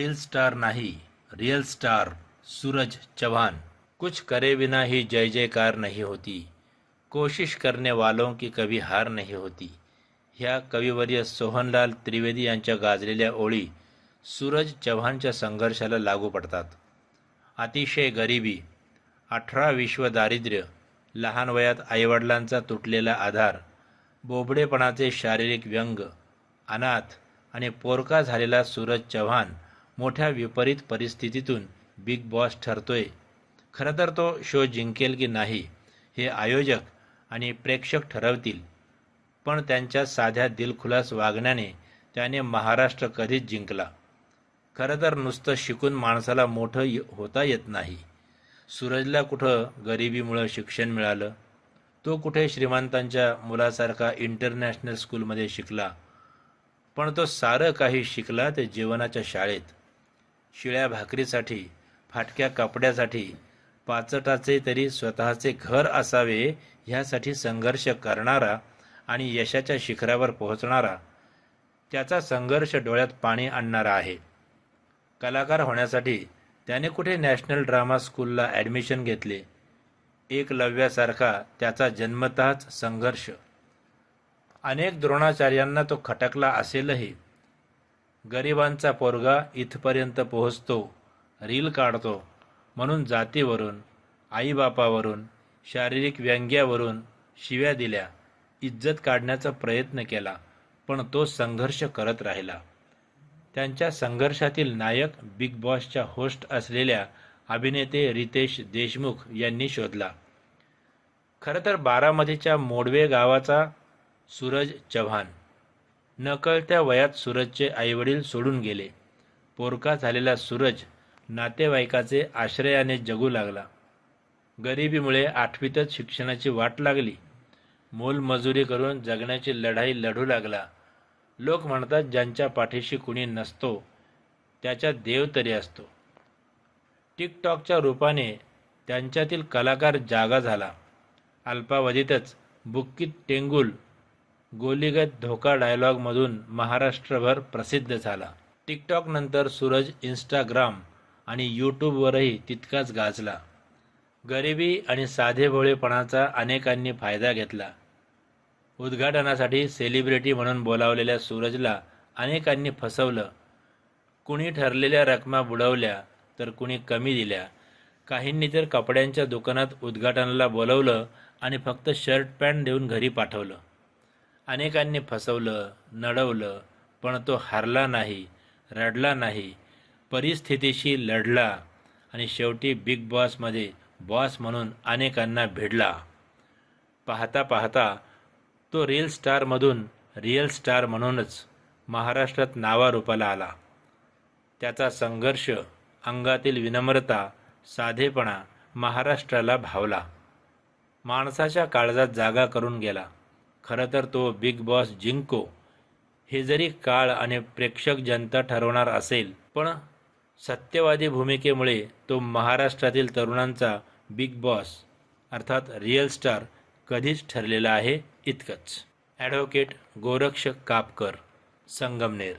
Reel star नाही real star Suraj Chauhan कुछ करे बिना ही जय जयकार नहीं होती। कोशिश करने वालों की कभी हार नाही होती। ह्या कविवर्य सोहनलाल त्रिवेदी यांच्या गाजलेल्या ओळी सूरज चव्हाणच्या संघर्षाला लागू पडतात. अतिशय गरिबी अठरा विश्व दारिद्र्य लहान वयात आईवडिलांचा तुटलेला आधार बोबडेपणाचे शारीरिक व्यंग अनाथ आणि पोरका झालेला सूरज चव्हाण मोठ्या विपरीत परिस्थितीतून बिग बॉस ठरतोय. खरं तर तो शो जिंकेल की नाही हे आयोजक आणि प्रेक्षक ठरवतील. पण त्यांच्या साध्या दिलखुलास वागण्याने त्याने महाराष्ट्र कधीच जिंकला. खरं तर नुसतं शिकून माणसाला मोठं य- होता येत नाही. सूरजला कुठं गरिबीमुळं शिक्षण मिळालं? तो कुठे श्रीमंतांच्या मुलासारखा इंटरनॅशनल स्कूलमध्ये शिकला? पण तो सारं काही शिकला ते जीवनाच्या शाळेत. शिळ्या भाकरीसाठी फाटक्या कपड्यासाठी पाचटाचे तरी स्वतःचे घर असावे ह्यासाठी संघर्ष करणारा आणि यशाच्या शिखरावर पोहोचणारा त्याचा संघर्ष डोळ्यात पाणी आणणारा आहे. कलाकार होण्यासाठी त्याने कुठे नॅशनल ड्रामा स्कूलला ॲडमिशन घेतले? एकलव्यासारखा त्याचा जन्मतःच संघर्ष. अनेक द्रोणाचार्यांना तो खटकला असेलही. गरिबांचा पोरगा इथपर्यंत पोहोचतो रील काढतो म्हणून जातीवरून आईबापावरून शारीरिक व्यंग्यावरून शिव्या दिल्या इज्जत काढण्याचा प्रयत्न केला पण तो संघर्ष करत राहिला. त्यांच्या संघर्षातील नायक बिग बॉसच्या होस्ट असलेल्या अभिनेते रितेश देशमुख यांनी शोधला. खरं तर बारामतीच्या मोडवे गावाचा सूरज चव्हाण नकळत्या वयात सूरजचे आईवडील सोडून गेले. पोरका झालेला सूरज नातेवाईकाचे आश्रयाने जगू लागला. गरिबीमुळे आठवीतच शिक्षणाची वाट लागली. मोलमजुरी करून जगण्याची लढाई लढू लागला. लोक म्हणतात ज्यांच्या पाठीशी कुणी नसतो त्याच्या देव तरी असतो. टिकटॉकच्या रूपाने त्यांच्यातील कलाकार जागा झाला. अल्पावधीतच बुक्कीत टेंगुल गोलीगत धोका डायलॉगमधून महाराष्ट्रभर प्रसिद्ध झाला. टिकटॉक नंतर सूरज इंस्टाग्राम आणि यूट्यूबवरही तितकाच गाजला. गरिबी आणि साधेभोळेपणाचा अनेकांनी फायदा घेतला. उद्घाटनासाठी सेलिब्रिटी म्हणून बोलावलेल्या सूरजला अनेकांनी फसवलं. कुणी ठरलेल्या रकमा बुडवल्या तर कुणी कमी दिल्या. काहींनी तर कपड्यांच्या दुकानात उद्घाटनाला बोलवलं आणि फक्त शर्ट पॅन्ट देऊन घरी पाठवलं. अनेकांनी फसवलं नडवलं पण तो हारला नाही रडला नाही परिस्थितीशी लढला आणि शेवटी बिग बॉसमध्ये बॉस म्हणून अनेकांना भिडला. पाहता पाहता तो रिअल स्टारमधून रिअल स्टार म्हणूनच महाराष्ट्रात नावारूपाला आला. त्याचा संघर्ष अंगातील विनम्रता साधेपणा महाराष्ट्राला भावला. माणसाच्या काळजात जागा करून गेला. खरं तर तो बिग बॉस जिंको हे जरी काळ आणि प्रेक्षक जनता ठरवणार असेल पण सत्यवादी भूमिकेमुळे तो महाराष्ट्रातील तरुणांचा बिग बॉस अर्थात रिअल स्टार कधीच ठरलेला आहे इतकंच. ॲडव्होकेट गोरक्ष कापकर संगमनेर.